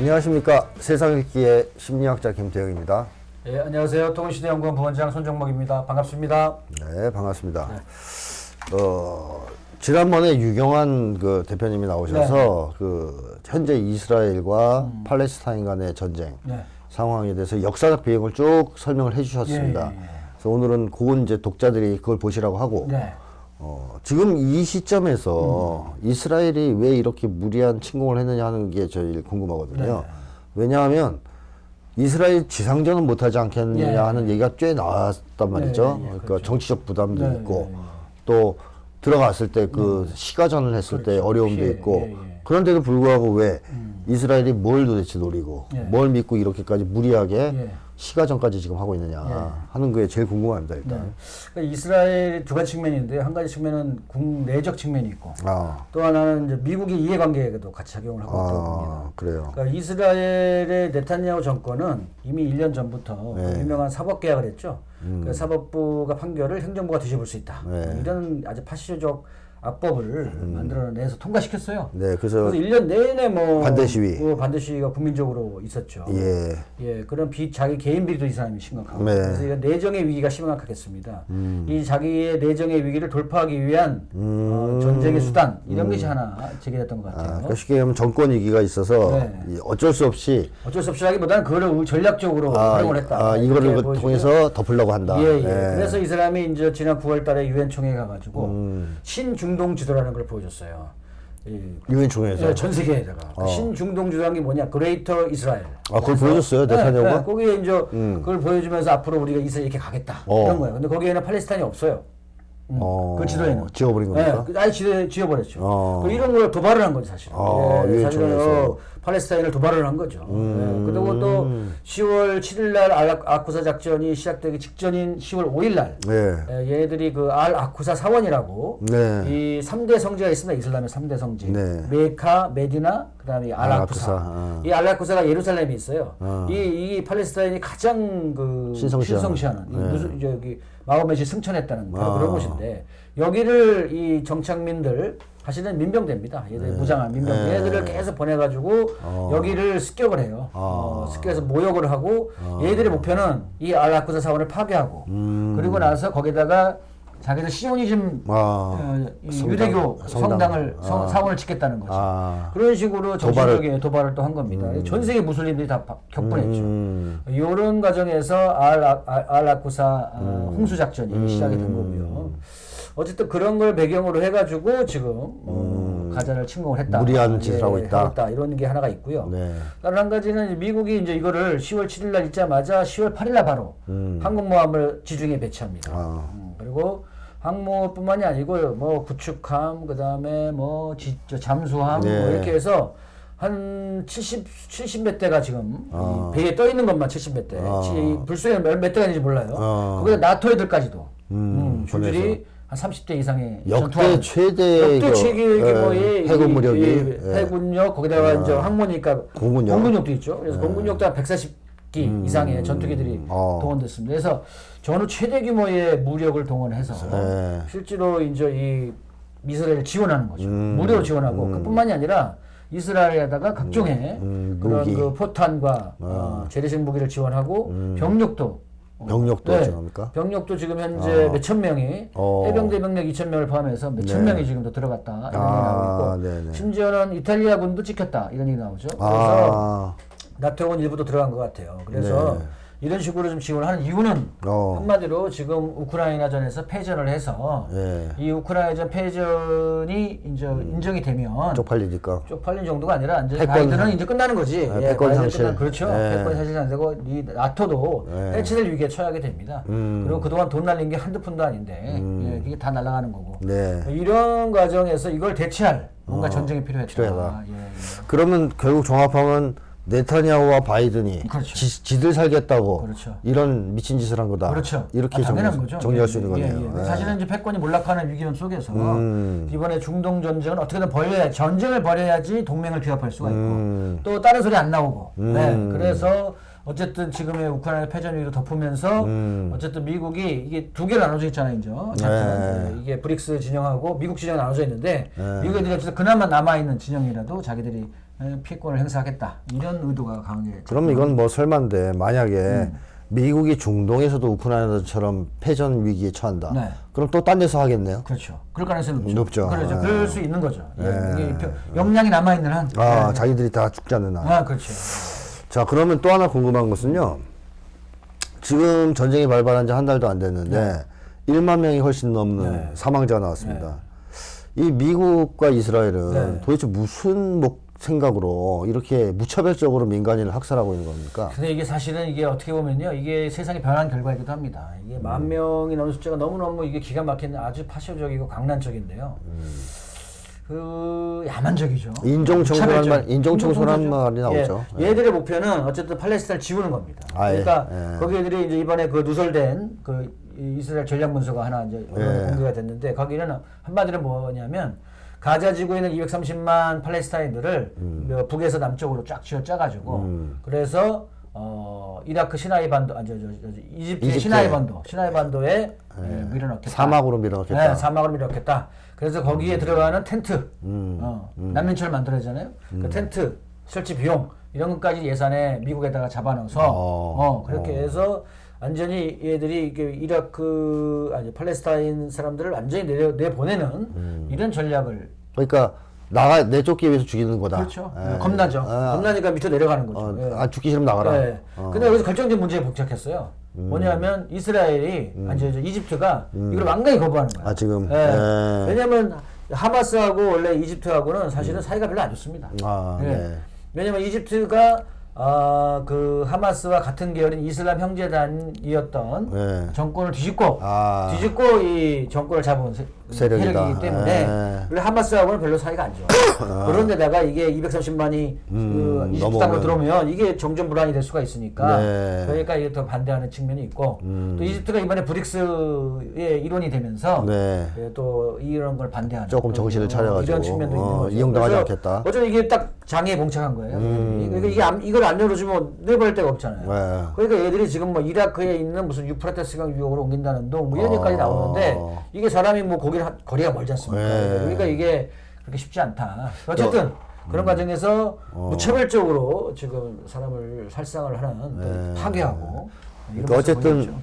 안녕하십니까 세상 읽기의 심리학자 김태형입니다. 예, 안녕하세요. 통일시대연구원 부원장 손정목입니다. 반갑습니다. 네 반갑습니다. 어, 지난번에 유경환 그 대표님이 나오셔서 그 현재 이스라엘과 팔레스타인 간의 전쟁 네. 상황에 대해서 역사적 배경을 쭉 설명을 해주셨습니다. 예, 예, 예. 그래서 오늘은 고은 이제 독자들이 그걸 보시라고 하고 네. 어, 지금 이 시점에서 이스라엘이 왜 이렇게 무리한 침공을 했느냐 하는 게 제일 궁금하거든요. 네. 왜냐하면 이스라엘 지상전은 못하지 않겠느냐 예. 하는 얘기가 꽤 나왔단 말이죠. 네, 네, 그러니까 그렇죠. 정치적 부담도 네, 있고 네, 네. 또 들어갔을 때그 시가전을 했을 때 그렇죠. 어려움도 피해, 있고 예, 예. 그런데도 불구하고 왜 이스라엘이 뭘 도대체 노리고 예. 뭘 믿고 이렇게까지 무리하게 예. 시가전까지 지금 하고 있느냐 하는 게 제일 궁금합니다 일단. 네. 그러니까 이스라엘이 두 가지 측면인데 한 가지 측면은 국내적 측면이 있고 아, 또 하나는 이제 미국의 이해관계에도 같이 작용을 하고 있다고 봅니다. 아 그래요. 그러니까 이스라엘의 네타냐후 정권은 이미 1년 전부터 네. 음. 유명한 사법 계약을 했죠. 그 사법부가 판결을 행정부가 뒤집을 수 있다. 네. 이런 아주 파시적 악법을 만들어내서 통과시켰어요. 네, 그래서 그래서 1년 내내 뭐 반대 시위. 뭐 반대 시위가 국민적으로 있었죠. 예. 예, 그런 비, 자기 개인 비리도 이 사람이 심각하고 네. 음. 그래서 이건 내정의 위기가 심각하겠습니다. 이 자기의 내정의 위기를 돌파하기 위한 어, 전쟁의 수단 이런 것이 하나 제기됐던 것 음. 아, 같아요. 그러니까 쉽게 얘기하면 정권 위기가 있어서 네. 이 어쩔 수 없이 어쩔 수 없이라기보다는 그거를 전략적으로 아, 활용을 했다. 아, 이거를 그 보여지고요. 통해서 덮으려고 한다. 예, 예. 예. 그래서 이 사람이 이제 지난 9월달에 유엔 총회 가가지고 음. 신중동 지도라는 걸 보여줬어요. 이 유엔 총회에서 예, 전 세계에다가 그 신중동 주도한 게 뭐냐? 그레이터 이스라엘. 어. 아, 그걸 보여줬어요, 네타냐후가? 음. 네, 거기에 이제 그걸 보여주면서 앞으로 우리가 이스라엘 이렇게 가겠다 어. 이런 거예요. 근데 거기에는 팔레스타인이 없어요. 음, 어, 그 지도에는 지워버린 겁니까? 네, 아예 지워, 지워버렸죠. 어. 그 이런 걸 도발을 한 거죠 사실. 어, 예, 유엔 사실은 총회에서. 어, 팔레스타인을 도발을 한 거죠. 음. 예, 그리고 또 10월 7일 날 알 아쿠사 작전이 시작되기 직전인 10월 5일 날 네. 예, 얘들이 그 알 아쿠사 사원이라고 네. 이 3대 성지가 있습니다. 이슬람의 3대 성지. 네. 메카, 메디나, 그다음에 이알 아쿠사. 어. 이알 아쿠사가 예루살렘에 있어요. 어. 이, 이 팔레스타인이 가장 그 신성시하는. 신성시하는 이 네. 무슨 저기 마호멧이 승천했다는 바로 아. 그런 곳인데 여기를 이 정착민들 사실은 민병대입니다. 얘들 무장한 민병대 네. 얘들을 계속 보내가지고 어. 여기를 습격을 해요. 어, 습격해서 모욕을 하고 얘들의 목표는 이 알라쿠사 사원을 파괴하고 음. 그리고 나서 거기다가 자기들 시오니즘 아. 어, 성당, 유대교 성당. 성- 아. 사원을 짓겠다는 거죠. 아. 그런 식으로 도발을- 정신적인 도발을, 또 한 겁니다. 전 세계 무슬림들이 다 바- 격분했죠. 음. 이런 과정에서 알, 알, 알 아쿠사 어, 음. 홍수 작전이 시작이 된 거고요. 어쨌든 그런 걸 배경으로 해가지고 지금 어, 가자를 침공을 했다. 음. 무리한 짓을 하고 있다. 이런 게 하나가 있고요. 네. 다른 한 가지는 미국이 이제 이거를 10월 7일 날 읽자마자 10월 8일 날 바로 항공모함을 지중해 배치합니다. 음. 아. 음, 그리고 항모뿐만이 아니고 뭐 구축함 그다음에 뭐 지, 저 잠수함 네. 뭐 이렇게 해서 한 70, 70몇 대가 지금 아. 이 배에 떠 있는 것만 70몇 대. 지- 불쏘에 몇, 몇 대가 있는지 몰라요. 아. 거기다 나토 애들까지도 음, 음, 줄줄이 한 30대 이상의 역대. 최대 역대 그, 최대 예, 규모의 해군 이- 무력이 이 예. 해군력 거기다가 이제 항모니까 공군력. 도 있죠. 그래서 공군력도 한 140기 이상의 전투기들이 어. 동원됐습니다. 그래서 전후 최대 규모의 무력을 동원해서 네. 실제로 이제 이 이스라엘을 지원하는 거죠. 무료로 지원하고 그뿐만이 아니라 이스라엘에다가 각종의 음, 그런 무기. 그 포탄과 어, 재래식 무기를 지원하고 병력도 어, 병력도 네. 지원합니까? 병력도 지금 현재 몇천 명이 어. 해병대 병력 2천 명을 포함해서 몇천 네. 명이 지금도 들어갔다 이런 아, 얘기 나오고 있고 네네. 심지어는 이탈리아 군도 찍혔다 이런 얘기 나오죠. 그래서 아. 나토군 일부도 들어간 것 같아요. 그래서 네. 이런 식으로 좀 지원을 하는 이유는 어. 한마디로 지금 우크라이나전에서 패전을 해서 예. 이 우크라이나전 패전이 이제 인정이 되면 쪽팔리니까. 쪽팔린 정도가 아니라 이제 패권 바이든은 상- 이제 끝나는 거지. 네, 패권 바이든 상실. 끝나- 그렇죠. 네. 패권 사실 안 되고 이 나토도 네. 해체될 위기에 처하게 됩니다. 음. 그리고 그동안 돈 날린 게 한두 푼도 아닌데 예, 이게 다 날아가는 거고. 네. 이런 과정에서 이걸 대체할 뭔가 전쟁이 필요했다. 필요하다. 예, 예. 그러면 결국 종합하면 네타냐후와 바이든이 그렇죠. 지, 들 살겠다고 그렇죠. 이런 미친 짓을 한 거다. 그렇죠. 이렇게 아, 정리, 거죠. 정리할 예, 수 있는 예, 거네요. 예. 예. 사실은 이제 패권이 몰락하는 위기감 속에서 음. 이번에 중동 전쟁은 어떻게든 벌여야 전쟁을 벌여야지 동맹을 규합할 수가 있고 음. 또 다른 소리 안 나오고. 음. 네. 그래서 어쨌든 지금의 우크라이나 패전 위기를 덮으면서 음. 어쨌든 미국이 이게 두 개로 나눠져 있잖아요, 이제. 네. 네, 이게 브릭스 진영하고 미국 진영이 나눠져 있는데 네. 미국 애들이 어쨌든 그나마 남아 있는 진영이라도 자기들이 에, 피해권을 행사하겠다 이런 의도가 강하게 그럼 이건 뭐 설마인데 만약에 음. 미국이 중동에서도 우크라이나처럼 패전 위기에 처한다. 네. 그럼 또 딴 데서 하겠네요. 그렇죠. 그럴 가능성이 높죠. 높죠. 그렇죠. 예. 그럴 수 있는 거죠. 예. 이게 표- 역량이 남아 있는 한. 아, 자기들이 다 죽지 않는 한. 아, 그렇죠. 자, 그러면 또 하나 궁금한 것은요. 지금 전쟁이 발발한 지 한 달도 안 됐는데 1만 명이 훨씬 넘는 네. 사망자가 나왔습니다. 이 미국과 이스라엘은 네. 도대체 무슨 목 생각으로 이렇게 무차별적으로 민간인을 학살하고 있는 겁니까? 근데 이게 사실은 이게 어떻게 보면요, 이게 세상이 변한 결과이기도 합니다. 이게 만 명이 넘는 숫자가 너무너무 이게 기가 막힌 아주 파쇼적이고 강난적인데요. 그 야만적이죠. 인종 청소란 무차별적. 말- 인종 청소란 인종 말이. 나오죠. 예, 얘들의 목표는 어쨌든 팔레스타인을 지우는 겁니다. 아, 예. 그러니까 예. 거기들이 이제 이번에 그 누설된 그 이- 이스라엘 전략 문서가 하나 이제 언론에 예. 공개가 됐는데 거기는 한마디로 뭐냐면 가자 지구에 있는 230만 팔레스타인들을 음. 어, 북에서 남쪽으로 쫙 쥐어 짜가지고 그래서 어 이라크 시나이 반도 아저 저, 저, 저, 이집트 이집트에. 시나이 반도 시나이 반도에 예, 밀어넣겠다. 사막으로 밀어넣겠다. 네, 사막으로 밀어넣겠다. 그래서 거기에 들어가는 텐트, 어, 난민철 만들어야잖아요. 그 텐트 설치 비용 이런 것까지 예산에 미국에다가 잡아넣어서 어, 어, 그렇게 해서 완전히 얘들이 이게 이라크 아니 팔레스타인 사람들을 완전히 내려 내 보내는 이런 전략을 그러니까 나가 내쫓기 위해서 죽이는 거다. 그렇죠. 예. 겁나죠. 아, 겁나니까 밑으로 내려가는 거죠. 어, 예. 아, 죽기 싫으면 나가라. 네. 근데 여기서 결정적인 문제가 복잡했어요. 뭐냐면 이스라엘이 아니 저, 저 이집트가 이걸 완강히 거부하는 거예요. 아, 지금? 예. 예. 왜냐면 하마스하고 원래 이집트하고는 사실은 사이가 별로 안 좋습니다. 아, 예. 네. 왜냐면 이집트가 아, 그 하마스와 같은 계열인 이슬람 형제단이었던 네. 정권을 뒤집고 아. 뒤집고 이 정권을 잡은 세, 세력이다. 세력이기 때문에 예. 원래 하마스하고는 별로 사이가 안 좋아요. 그런데다가 이게 230만이 그 이집트 땅으로. 들어오면 이게 정전 불안이 될 수가 있으니까 네. 그러니까 이게 더 반대하는 측면이 있고 또 이집트가 이번에 브릭스의 일원이 되면서 네. 예, 또 이런 걸 반대하는 조금 정신을 어, 차려가지고, 이런 측면도 있는 어, 거죠. 이용당하지 않겠다. 음. 어쩌면 이게 딱 장애에 봉착한 거예요. 이게, 이게 안- 이걸 안 열어주면 내버릴 데가 없잖아요. 네. 그러니까 얘들이 지금 뭐 이라크에 있는 무슨 유프라테스강 유역으로 옮긴다는 둥 뭐 이런 어. 얘기까지 나오는데 이게 사람이 뭐 거기 거리가 멀지 않습니까? 네. 그러니까 이게 그렇게 쉽지 않다. 어쨌든 음. 그런 과정에서 어. 무차별적으로 지금 사람을 살상을 하는 또 파괴하고 이런 그러니까 어쨌든.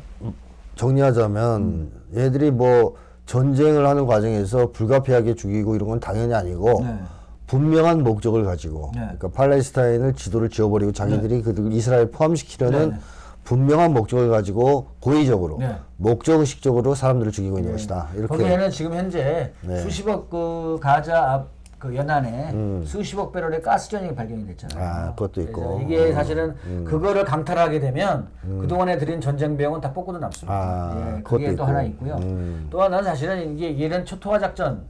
정리하자면 얘들이 뭐 전쟁을 하는 과정에서 불가피하게 죽이고 이런 건 당연히 아니고 네. 분명한 목적을 가지고 네. 그러니까 팔레스타인을 지도를 지워버리고 자기들이 그 이스라엘 포함시키려는 네, 네. 분명한 목적을 가지고 고의적으로 네. 목적의식적으로 사람들을 죽이고 있는 것이다. 이렇게 거기에는 지금 현재 네. 수십억 그 가자 앞그 연안에 수십억 배럴의 가스 전이 발견이 됐잖아요. 음. 아, 그것도 있고. 음. 이게 사실은 그거를 강탈하게 되면 그 동안에 들인 전쟁 비용은 다 뽑고도 남습니다. 아, 예, 그게 또 있고. 하나 있고요. 음. 또 하나는 사실은 이게 얘는 초토화 작전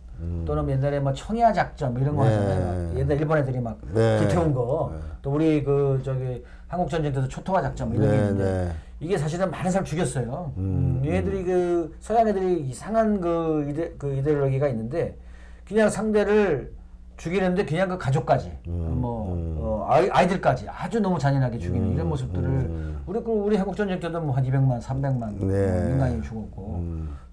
또는 옛날에 뭐 청야 작전 뭐 이런 거 네. 하잖아요. 옛날 일본 애들이 막 네. 불태운 거. 또 우리 그 저기 한국 전쟁 때도 초토화 작전 뭐 이런 게 네, 있는데 네. 이게 사실은 많은 사람 죽였어요. 음, 얘들이 그 서양 애들이 이상한 그 이데 그 이데올로기가 있는데 그냥 상대를 죽이는데 그냥 그 가족까지 뭐 어, 아이, 아이들까지 아주 너무 잔인하게 죽이는 이런 모습들을 우리 그 우리 한국 전쟁 때도 뭐 한 200만, 300만 네. 민간인이 죽었고.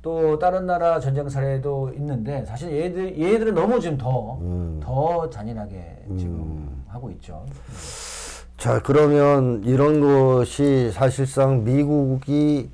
또 다른 나라 전쟁 사례도 있는데 사실 얘들 얘들은 너무 지금 더더 잔인하게 지금 하고 있죠. 자 그러면 이런 것이 사실상 미국이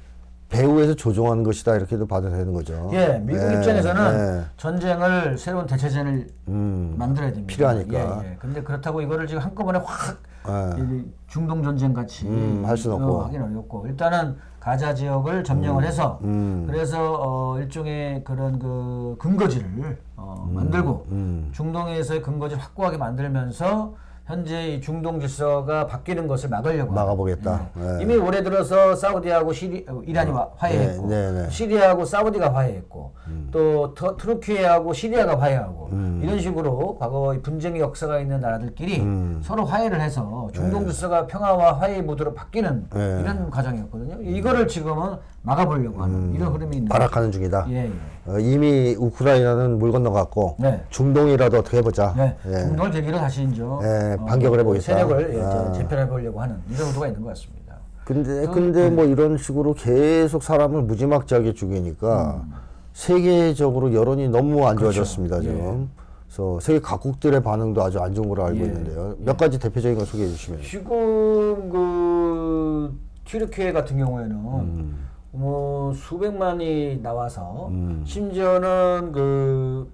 배후에서 조종하는 것이다 이렇게도 봐도 되는 거죠. 예, 미국 네, 입장에서는 네. 전쟁을 새로운 대체전을 만들어야 됩니다. 필요하니까. 예, 예. 근데 그렇다고 이거를 지금 한꺼번에 확 예. 이 중동 전쟁 같이 음, 할 수는 없고. 어, 하기는 어렵고 일단은 가자 지역을 점령을 해서 그래서 어, 일종의 그런 그 근거지를 어, 만들고 중동에서의 근거지를 확고하게 만들면서 현재 이 중동 질서가 바뀌는 것을 막으려고 막아보겠다. 하는. 예. 이미 올해 들어서 사우디하고 시리, 어, 이란이 와- 화해했고 네, 네, 네. 시리아하고 사우디가 화해했고 또 터, 트루키예하고 시리아가 화해하고 이런 식으로 과거 의 분쟁의 역사가 있는 나라들끼리 서로 화해를 해서 중동 질서가 평화와 화해의 무드로 바뀌는 네. 이런 과정이었거든요. 이거를 지금은 막아보려고 하는 이런 흐름이 있는 발악하는 중이다. 예, 예. 어, 이미 우크라이나는 물 건너갔고 네. 중동이라도 어떻게 해보자. 네, 예. 중동을 계기로 다시 이제 예, 반격을 해보겠다. 세력을 예, 아. 재편해 보려고 하는 이런 의도가 있는 것 같습니다. 근데 근데 뭐 이런 식으로 계속 사람을 무지막지하게 죽이니까 세계적으로 여론이 너무 안 좋아졌습니다 지금. 그래서 세계 각국들의 반응도 아주 안 좋은 걸로 알고 예. 있는데요. 몇 가지 대표적인 걸 소개해 주시면. 지금 그 튀르키예 같은 경우에는 뭐 수백만이 나와서 심지어는 그,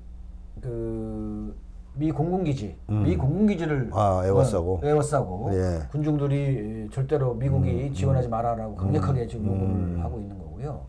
그, 미 공군기지, 미 공군기지를 아, 에워싸고? 어, 에워싸고 예. 군중들이 절대로 미국이 지원하지 말아라고 강력하게 지금 요구를 하고 있는 거 고요.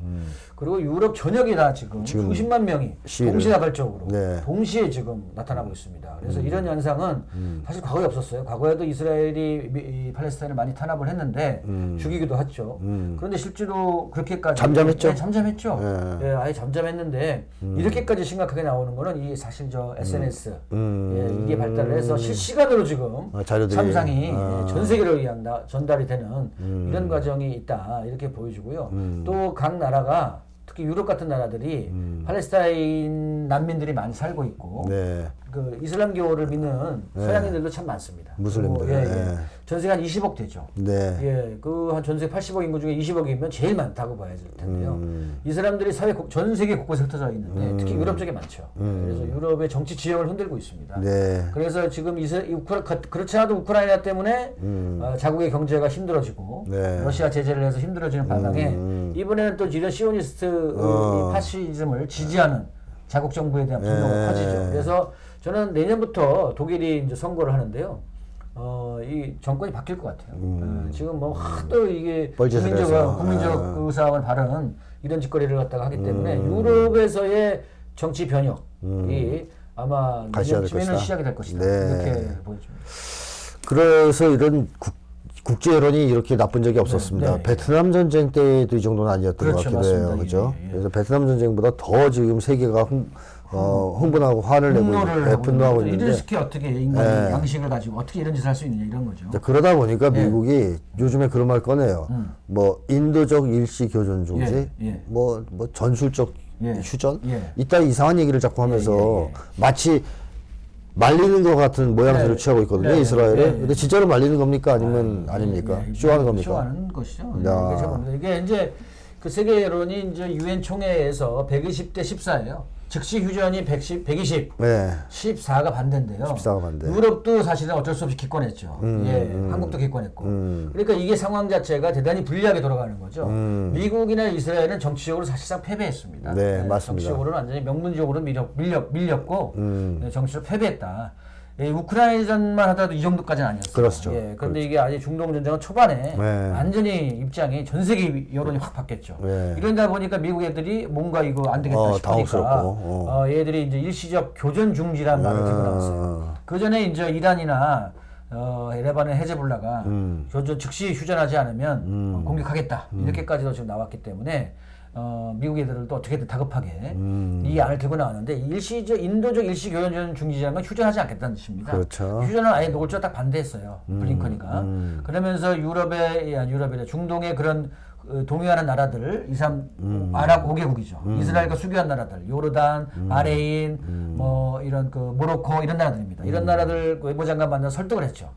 그리고 유럽 전역이 다 지금, 지금 수십만 명이 시위를. 동시다발적으로 네. 동시에 지금 나타나고 있습니다. 그래서 이런 현상은 사실 과거에 없었어요. 과거에도 이스라엘이 미- 팔레스타인을 많이 탄압을 했는데 죽이기도 했죠. 그런데 실제로 그렇게까지 잠잠했죠? 네, 잠잠했죠. 예. 예, 아예 잠잠했는데 이렇게까지 심각하게 나오는 거는 이 사실 저 SNS 예, 이게 발달을 해서 실시간으로 지금 아. 참상이 아. 예, 전 세계로 나- 전달이 되는 이런 과정이 있다 이렇게 보여지고요. 또각 나라가 특히 유럽 같은 나라들이 팔레스타인 난민들이 많이 살고 있고 네. 그 이슬람교를 믿는 서양인들도 참 많습니다. 무슬림들, 그리고, 예, 예. 예. 전 세계 한 20억 되죠. 네. 예, 그 한 전 세계 80억 인구 중에 20억이면 제일 많다고 봐야 될 텐데요. 음. 이 사람들이 사회 곳- 전 세계 곳곳에 흩어져 있는데 특히 유럽 쪽에 많죠. 그래서 유럽의 정치 지형을 흔들고 있습니다. 음. 네. 그래서 지금 이스, 이 우크라, 가- 그렇지 않아도 우크라이나 때문에 어, 자국의 경제가 힘들어지고 음. 네. 음. 러시아 제재를 해서 힘들어지는 반면에 이번에는 또 이런 시오니스트 어. 이 파시즘을 지지하는 자국 정부에 대한 분노가 네. 커지죠. 그래서 저는 내년부터 독일이 이제 선거를 하는데요. 어, 이 정권이 바뀔 것 같아요. 어, 지금 뭐 하도 이게 음. 국민적. 국민적 아. 그 의사와 바른 이런 짓거리를 갖다가 하기 때문에 음. 유럽에서의 정치 변혁이 아마 해야 될 내년쯤에는. 시작이 될 것이다. 네. 이렇게 보여집니다. 그래서 이런 국, 국제 여론이 이렇게 나쁜 적이 없었습니다. 네, 네. 베트남 전쟁 때도 이 정도는 아니었던 그렇죠, 것 같기도 해요. 맞습니다. 그죠? 예, 예. 그래서 베트남 전쟁보다 더 지금 세계가 흥, 어, 흥분하고 화를 내고 있는, 분노를 네, 하고 분노하고 있는데 있는데 이렇게 어떻게 인간이 네. 양식을 가지고 어떻게 이런 짓을 할 수 있느냐 이런 거죠. 이제 그러다 보니까 예. 미국이 요즘에 그런 말 꺼내요. 뭐 인도적 일시 교전 중지, 예, 예. 뭐, 뭐 전술적 예. 휴전, 예. 이따 이상한 얘기를 자꾸 하면서 예, 예. 마치 말리는 것 같은 모양새를 네. 취하고 있거든요, 네, 네. 이스라엘을. 예, 예. 근데 진짜로 말리는 겁니까? 아니면 아닙니까? 예, 예. 쇼하는 겁니까? 쇼하는 것이죠. 야. 이게 제가 봅니다. 이게 이제 그 세계 여론이 이제 유엔 총회에서 120대 14예요. 즉시 휴전이 110, 120. 네. 14가 반대인데요. 14가 반대. 유럽도 사실은 어쩔 수 없이 기권했죠. 예, 한국도 기권했고. 그러니까 이게 상황 자체가 대단히 불리하게 돌아가는 거죠. 미국이나 이스라엘은 정치적으로 사실상 패배했습니다. 네, 맞습니다. 정치적으로는 완전히 명문적으로 밀렸, 밀렸, 밀렸고 네, 정치적으로 패배했다. 예, 우크라이나전만 하더라도 이 정도까지는 아니었어요. 그렇죠. 예, 그런데 이게 아직 중동 전쟁은 초반에 네. 완전히 입장이 전 세계 여론이 확 바뀌었죠. 네. 이러다 보니까 미국 애들이 뭔가 이거 안 되겠다 어, 싶으니까 어. 어, 얘들이 이제 일시적 교전 중지라는 말을 들고 나왔어요. 그 전에 이제 이란이나 어, 레바논 헤즈볼라가 음. 교전 즉시 휴전하지 않으면 어, 공격하겠다 이렇게까지도 지금 나왔기 때문에 어, 미국 애들도 어떻게든 다급하게 음. 이 안을 들고 나왔는데 일시적 인도적 일시 교전 중지라는 건 휴전하지 않겠다는 뜻입니다. 그렇죠. 휴전은 아예 노골적으로 딱 반대했어요. 블링컨이가. 그러면서 유럽의 아, 유럽이래 중동의 그런 어, 동의하는 나라들 이삼 아랍 5개국이죠. 이스라엘과 수교한 나라들, 요르단, 바레인, 뭐 이런 그 모로코 이런 나라들입니다. 이런 나라들 그 외무장관 만나 설득을 했죠.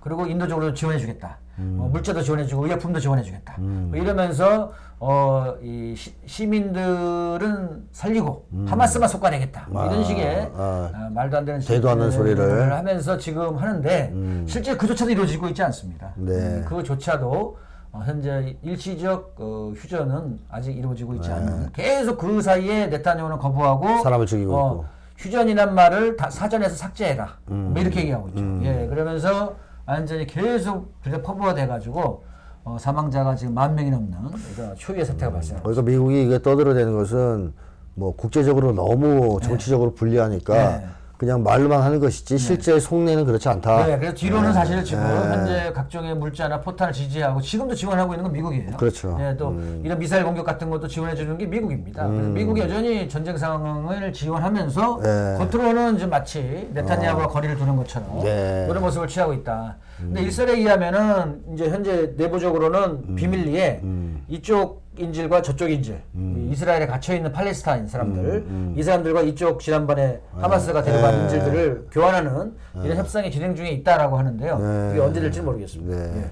그리고 인도적으로 지원해주겠다. 어, 물자도 지원해주고 의약품도 지원해주겠다. 뭐 이러면서 어, 이 시, 민들은 살리고 하마스만 속아내겠다. 뭐 이런 아, 식의 아. 아, 말도 안 되는 되도 않는 소리를. 음. 하면서 지금 하는데 실제 그조차도 이루어지고 있지 않습니다. 네. 음, 그조차도 어, 현재 일시적 어, 휴전은 아직 이루어지고 있지 않는 계속 그 사이에 네타냐후는 거부하고 네. 어, 사람을 죽이고 있고. 휴전이란 말을 다 사전에서 삭제해라 음. 뭐 이렇게 얘기하고 있죠. 예, 그러면서 완전히 계속 그게 퍼부어 돼가지고 어, 사망자가 지금 만 명이 넘는 이런 초유의 사태가 발생하고 그러니까 미국이 이게 떠들어대는 것은 뭐 국제적으로 너무 정치적으로 불리하니까 네. 그냥 말로만 하는 것이지 실제 속내는 그렇지 않다. 네, 그래서 뒤로는 사실 지금 현재 각종의 물자나 포탄을 지지하고 지금도 지원하고 있는 건 미국이에요. 그렇죠. 네, 또 이런 미사일 공격 같은 것도 지원해 주는 게 미국입니다. 그래서 미국이 여전히 전쟁 상황을 지원하면서 네. 겉으로는 좀 마치 네타냐후와 거리를 두는 것처럼 네. 그런 모습을 취하고 있다. 근데 일설에 의하면은 이제 현재 내부적으로는 비밀리에 이쪽 인질과 저쪽 인질, 이 이스라엘에 갇혀 있는 팔레스타인 사람들, 이 사람들과 이쪽 지난번에 하마스가 데려간 네. 인질들을 교환하는 이런 협상이 진행 중에 있다라고 하는데요. 네. 그게 언제 될지 모르겠습니다. 네. 예.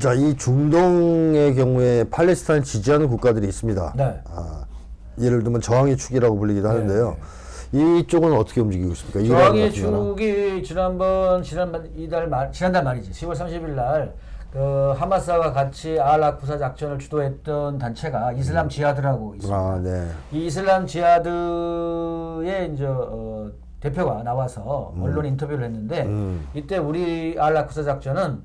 자, 이 중동의 경우에 팔레스타인 지지하는 국가들이 있습니다. 네. 아, 예를 들면 저항의 축이라고 불리기도 하는데요. 이쪽은 어떻게 움직이고 있습니까? 저항의? 축이 지난번 지난번 이달 말 지난달 말이지 10월 30일 날 그 하마스와 같이 알라쿠사 작전을 주도했던 단체가 이슬람 지하드라고 있습니다. 아, 네. 이 이슬람 지하드의 이제 어, 대표가 나와서 음. 언론 인터뷰를 했는데 이때 우리 알라쿠사 작전은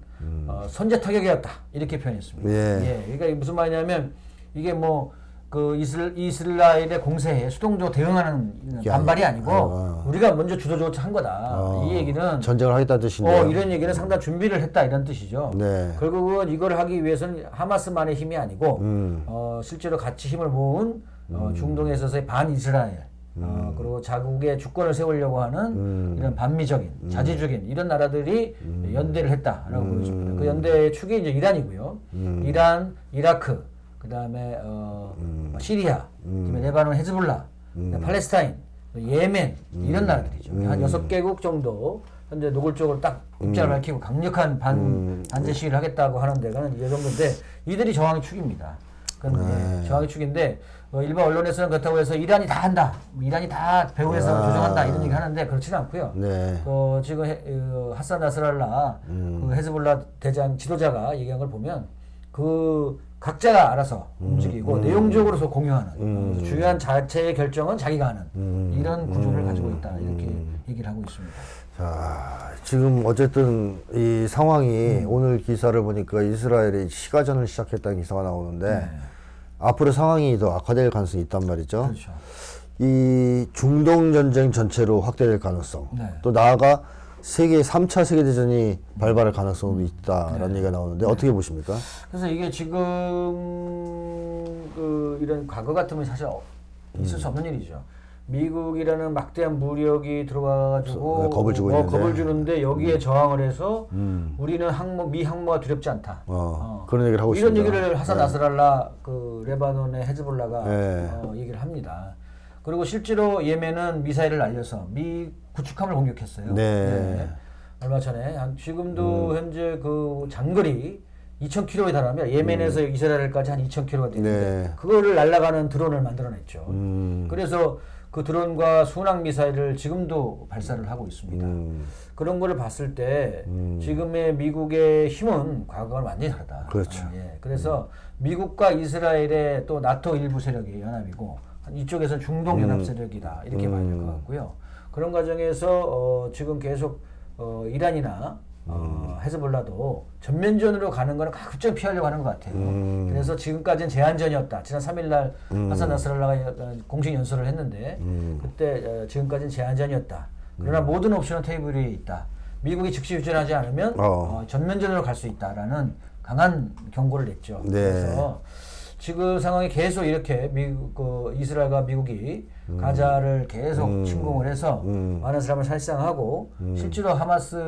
어, 선제 타격이었다 이렇게 표현했습니다. 음. 예. 그러니까 이게 무슨 말이냐면 이게 뭐 그 이슬, 이스라엘의 공세에 수동적으로 대응하는 반발이 아니- 아니고 아. 우리가 먼저 주도적으로 한 거다. 어, 이 얘기는 전쟁을 하겠다는 뜻인데. 어, 이런 얘기는 상당 준비를 했다 이런 뜻이죠. 네. 결국은 이걸 하기 위해서는 하마스만의 힘이 아니고 음. 어, 실제로 같이 힘을 모은 어, 중동에 있어서의 반 이스라엘 어, 음. 그리고 자국의 주권을 세우려고 하는 이런 반미적인 음. 자지적인 이런 나라들이 연대를 했다라고 보여집니다. 음. 그 연대의 축이 이제 이란이고요. 이란, 이라크, 그 다음에 어, 음. 시리아, 그다음에 레바논, 헤즈볼라, 그다음에 팔레스타인, 또 예멘 이런 나라들이죠. 한 여섯 개국 정도 현재 노골적으로 딱 입장을 밝히고 강력한 반 단죄 시위를 하겠다고 하는 데가 이 정도인데 이들이 저항의 축입니다. 그건 예, 저항의 축인데 어, 일반 언론에서는 그렇다고 해서 이란이 다 한다, 뭐 이란이 다 배후에서 아. 조종한다 이런 얘기 하는데 그렇지는 않고요. 네. 어, 지금 해, 어, 하산 나스랄라 그 헤즈볼라 대장 지도자가 얘기한 걸 보면 그 각자가 알아서 움직이고 내용적으로서 공유하는 어, 중요한 자체의 결정은 자기가 하는 이런 구조를 가지고 있다 이렇게 얘기를 하고 있습니다. 자, 지금 어쨌든 이 상황이 음. 오늘 기사를 보니까 이스라엘이 시가전을 시작했다는 기사가 나오는데 네. 앞으로 상황이 더 악화될 가능성이 있단 말이죠. 그렇죠. 이 중동 전쟁 전체로 확대될 가능성, 네. 또 나아가 세계 3차 세계 대전이 발발할 가능성도 음. 있다라는 네. 얘기가 나오는데 어떻게 보십니까? 그래서 이게 지금 그 이런 과거 같으면 사실 어- 있을 수 없는 일이죠. 미국이라는 막대한 무력이 들어와가지고 네, 겁을 주고 어. 음. 겁을 주는데 여기에 저항을 해서 우리는 항모 미 항모가 두렵지 않다. 어, 그런 얘기를 하고 이런 있습니다. 얘기를 하산 나스랄라 그 레바논의 헤즈볼라가 네. 어, 얘기를 합니다. 그리고 실제로 예멘은 미사일을 날려서 미 구축함을 공격했어요. 네. 얼마 전에 한 지금도 음. 현재 그 장거리 2,000km에 달하며 예멘에서 이스라엘까지 한 2,000km가 되는데 음. 네. 그거를 날아가는 드론을 만들어냈죠. 음, 그래서 그 드론과 순항 미사일을 지금도 발사를 하고 있습니다. 음, 그런 거를 봤을 때 지금의 미국의 힘은 과거와는 완전히 다르다. 그렇죠. 아, 예. 그래서 미국과 이스라엘의 또 나토 일부 세력이 연합이고 한 이쪽에서 중동 연합 세력이다 이렇게 봐야 될 것 같고요. 그런 과정에서 어, 지금 계속 어, 이란이나 어, 헤즈볼라도 전면전으로 가는 거는 각종 피하려고 하는 것 같아요. 음. 그래서 지금까지는 제한전이었다. 지난 3일날 하산 나스랄라가 공식 연설을 했는데 음. 그때 어, 지금까지는 제한전이었다. 그러나 모든 옵션은 테이블 위에 있다. 미국이 즉시 휴전하지 않으면 어. 어, 전면전으로 갈 수 있다라는 강한 경고를 냈죠. 네. 그래서 지금 상황이 계속 이렇게 미국, 그 이스라엘과 미국이 가자를 계속 침공을 해서 음. 많은 사람을 살상하고 실제로 하마스에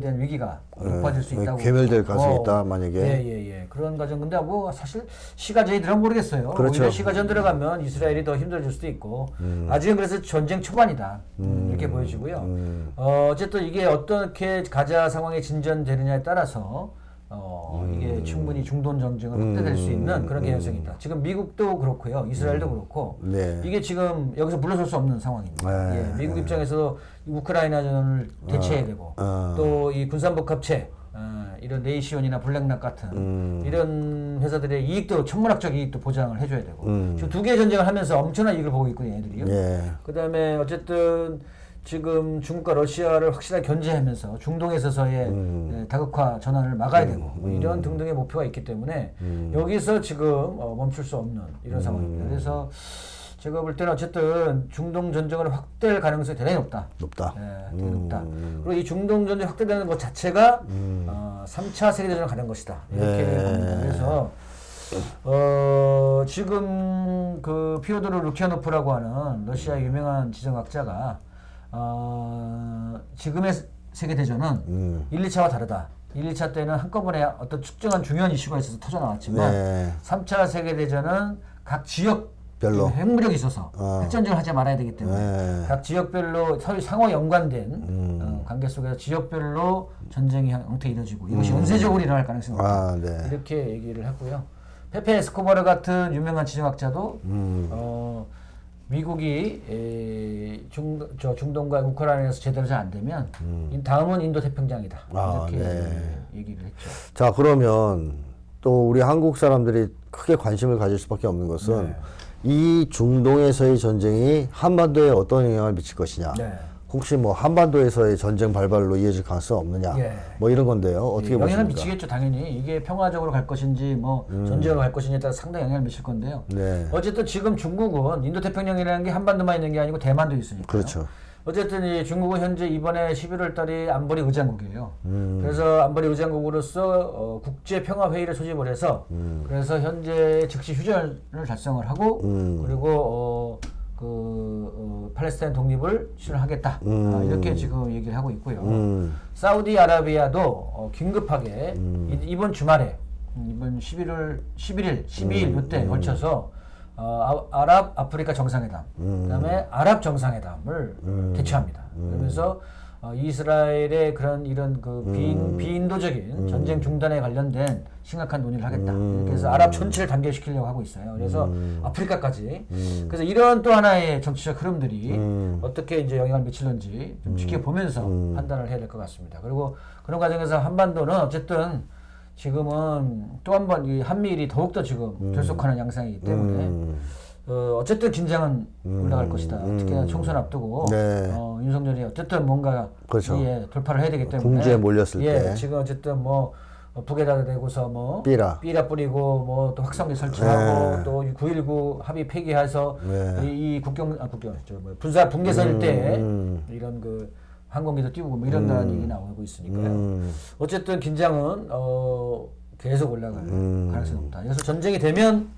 대한 위기가 높아질 수 네, 있다고. 괴멸될 가능성이 어, 있다, 만약에. 예, 예, 예. 그런 과정. 근데 뭐 사실 시가 전이 들어면 모르겠어요. 그렇죠. 오히려 시가 전 들어가면 이스라엘이 더 힘들어질 수도 있고 음. 아직은 그래서 전쟁 초반이다 이렇게 보여지고요. 음. 어, 어쨌든 이게 어떻게 가자 상황이 진전되느냐에 따라서 어, 음. 이게 충분히 중동 전쟁을 확대될 수 있는 그런 개연성이 있다. 지금 미국도 그렇고요, 이스라엘도 그렇고 네. 이게 지금 여기서 물러설 수 없는 상황입니다. 네. 예, 미국 입장에서도 이 우크라이나전을 대체해야 되고 어. 또이 군산복 합체 어, 이런 네이시온이나 블랙락 같은 음. 이런 회사들의 이익도 천문학적 이익도 보장을 해줘야 되고 음. 지금 두 개의 전쟁을 하면서 엄청난 이익을 보고 있거든요, 얘들이요. 예. 그다음에 어쨌든 지금 중국과 러시아를 확실하게 견제하면서 중동에 있어서의 음. 예, 다극화 전환을 막아야 되고 뭐 이런 등등의 목표가 있기 때문에 음. 여기서 지금 어, 멈출 수 없는 이런 상황입니다. 그래서 제가 볼 때는 어쨌든 중동 전쟁을 확대할 가능성이 대단히 높다. 높다. 예, 되게 높다. 그리고 이 중동 전쟁 확대되는 것 자체가 어, 3차 세계대전을 가는 것이다. 이렇게 예. 봅니다. 그래서 어, 지금 그 피오도르 루키아노프라고 하는 러시아 유명한 지정학자가 어, 지금의 세계대전은 음. 1, 2차와 다르다. 1, 2차 때는 한꺼번에 어떤 특정한 중요한 이슈가 있어서 터져 나왔지만 네. 3차 세계대전은 각 지역 별로. 핵무력이 있어서 어. 핵전쟁을 하지 말아야 되기 때문에 네. 각 지역별로 서로 상호 연관된 음. 어, 관계 속에서 지역별로 전쟁이 형태 이루어지고 이것이 연쇄적으로 일어날 가능성이 높다. 아, 네. 이렇게 얘기를 했고요. 페페 에스코바르 같은 유명한 지정학자도 음. 어, 미국이 에, 중, 저 중동과 우크라이나에서 제대로 잘 안 되면 이 다음은 인도 태평양이다 음. 아, 이렇게 네. 얘기를 했죠. 자, 그러면 또 우리 한국 사람들이 크게 관심을 가질 수밖에 없는 것은 네. 이 중동에서의 전쟁이 한반도에 어떤 영향을 미칠 것이냐. 네. 혹시 뭐 한반도에서의 전쟁 발발로 이어질 가능성 없느냐. 예. 뭐 이런 건데요. 어떻게 예, 영향을 보십니까? 음. 미치겠죠 당연히 이게 평화적으로 갈 것인지 뭐 전쟁으로 갈 것인지에 따라 상당히 영향을 미칠 건데요. 네. 어쨌든 지금 중국은 인도 태평양이라는 게 한반도만 있는 게 아니고 대만도 있으니까. 그렇죠. 어쨌든 이 중국은 현재 이번에 11월 달이 안보리 의장국이에요. 음. 그래서 안보리 의장국으로서 어, 국제 평화 회의를 소집을 해서 음. 그래서 현재 즉시 휴전을 달성을 하고 음. 그리고 어, 그 어, 팔레스타인 독립을 실현하겠다. 아, 이렇게 지금 얘기를 하고 있고요. 음. 사우디아라비아도 어, 긴급하게 이- 이번 주말에 음, 이번 11월 11일, 12일 이때 걸쳐서 어, 아, 아랍 아프리카 정상회담, 그다음에 아랍 정상회담을 개최합니다. 그러면서 어, 이스라엘의 그런 이런 그 비인, 비인도적인 전쟁 중단에 관련된 심각한 논의를 하겠다. 이렇게 해서 아랍 전체를 단결시키려고 하고 있어요. 그래서 아프리카까지. 그래서 이런 또 하나의 정치적 흐름들이 어떻게 이제 영향을 미칠는지 좀 지켜보면서 판단을 해야 될 것 같습니다. 그리고 그런 과정에서 한반도는 어쨌든 지금은 또 한 번 이 한미일이 더욱더 지금 결속하는 양상이기 때문에 어, 어쨌든 긴장은 올라갈 것이다. 특히나 총선 앞두고 네. 어, 윤석열이 어쨌든 뭔가 그렇죠. 예, 돌파를 해야 되기 때문에 궁지에 몰렸을 예, 때. 지금 어쨌든 뭐 어, 북에다 대고서 뭐 삐라. 뿌리고 뭐 또 확성기 설치하고 네. 또9.19 합의 폐기해서 네. 이, 이 국경 아 국경 저 뭐, 분사 붕괴선일 때 이런 그 항공기도 띄우고 뭐 이런다는 얘기 나오고 있으니까요. 음. 어쨌든 긴장은 어 계속 올라갈 음. 가능성이 높다. 그래서 전쟁이 되면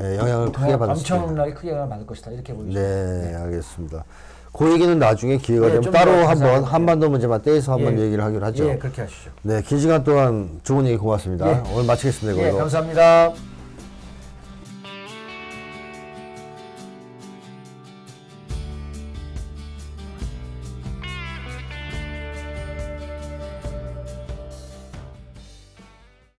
예, 영향을 크게 받을 수 있다. 엄청나게 크게 영향을 받을 것이다. 이렇게 보이죠. 네, 알겠습니다. 그 얘기는 나중에 기회가 예, 되면 좀 따로 더 한번 자세하게. 한반도 문제만 떼서 한번 예. 얘기를 하기로 하죠. 예, 그렇게 하시죠. 네, 긴 시간 동안 좋은 얘기 고맙습니다. 예. 오늘 마치겠습니다. 예, 이걸로. 감사합니다.